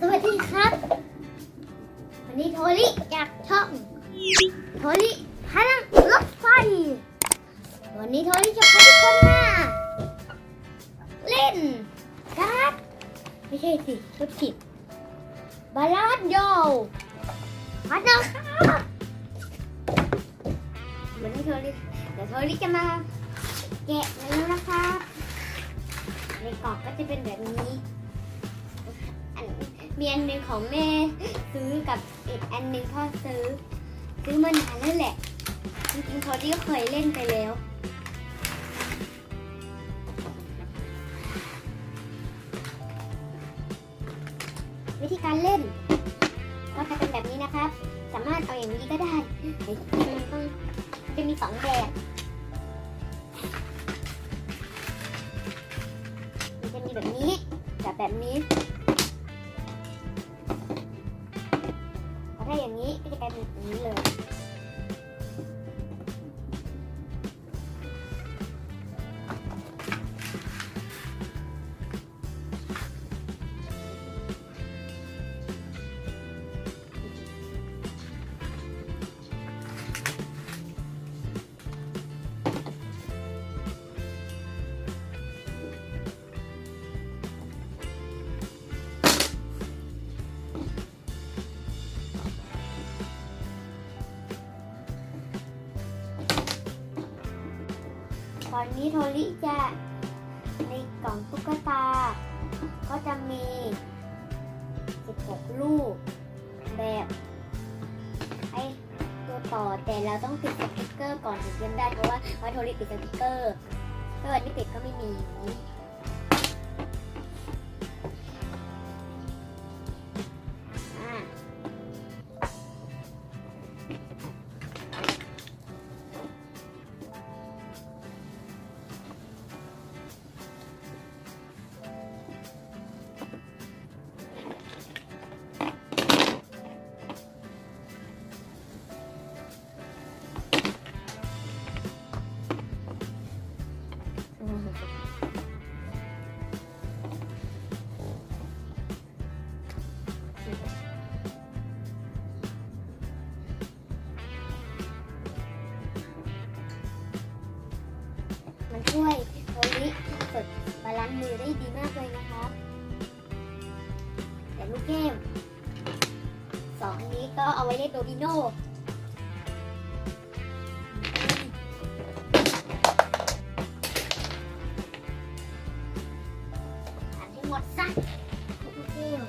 สวัสดีครับ วันนี้โทริจากช่องโทริพลังรถไฟ วันนี้โทริจะพาทุกคนมาเล่นการ์ดไม่ใช่สิรถผิดบาลานโยพัดนะครับวันนี้โทริเดี๋ยวโทริจะมาแกะแล้วนะครับในกล่องก็จะเป็นแบบนี้ มีอันหนึ่งของแม่ซื้อกับอีกอันหนึ่งพ่อซื้อ ซื้อมานานแล้วแหละ จริงๆโทนี่ก็เคยเล่นไปแล้ว วิธีการเล่น ก็จะเป็นแบบนี้นะครับ สามารถเอาอย่างนี้ก็ได้มันต้องจะมีสองแบบมันจะมีแบบนี้กับแบบนี้ อย่างนี้ก็จะกลายเป็นแบบนี้เลย อนนี้โทริจะในกล่องตุ๊กตา ก็จะมี 16 ลูก แบบไอ้ตัวต่อแต่เราต้องติดสติกเกอร์ก่อนถึงจะได้เพราะว่าเพราะโทริติดสติกเกอร์ถ้าวันนี้ติดก็ไม่มี ช่วยโทริฝึกบาลานซ์มือได้ดีมากเลยนะครับ แต่ลูกแก้วสองอันนี้ก็เอาไว้เล่นโดมิโนอ่านให้หมดซะลูกแก้ว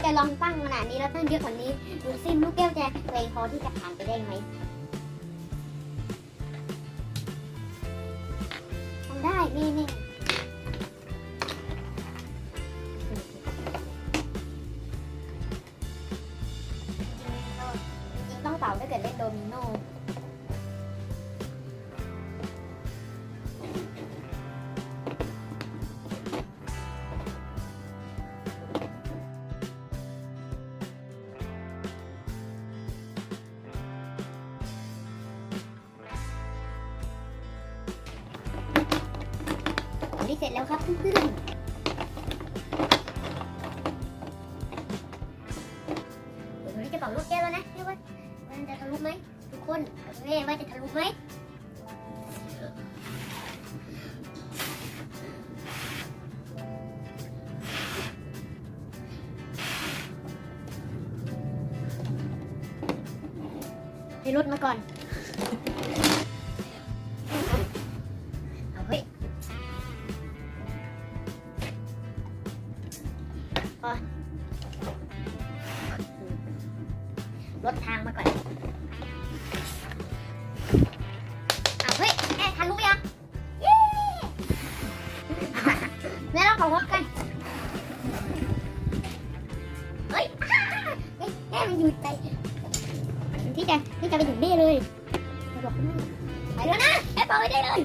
เดี๋ยวเราจะลองตั้งขนาดนี้แล้วตั้งเยอะกว่านี้ดูซิลูกแก้วจะแรงพอที่จะผ่านไปได้ไหมทำได้นี่นี่จริงๆต้องเป่าถ้าเกิดเล่นโดมิโน อันนี้เสร็จแล้วครับเพื่อนๆเดี๋ยวเราจะเป่าลูกแก้วแล้วนะเรียกว่ามันจะทะลุไหมทุกคนแม่ว่าจะทะลุไหมให้รถมาก่อน พอรถทางมาก่อนเอาเฮ้ยแม่ทันรู้ยังเย้แม่เราขอรถกัน เฮ้ยแม่มันอยู่ใจที่จะที่จะไปถึงนี่เลยไปบอกคุณแม่ไปแล้วนะแม่เป่าไปได้เลย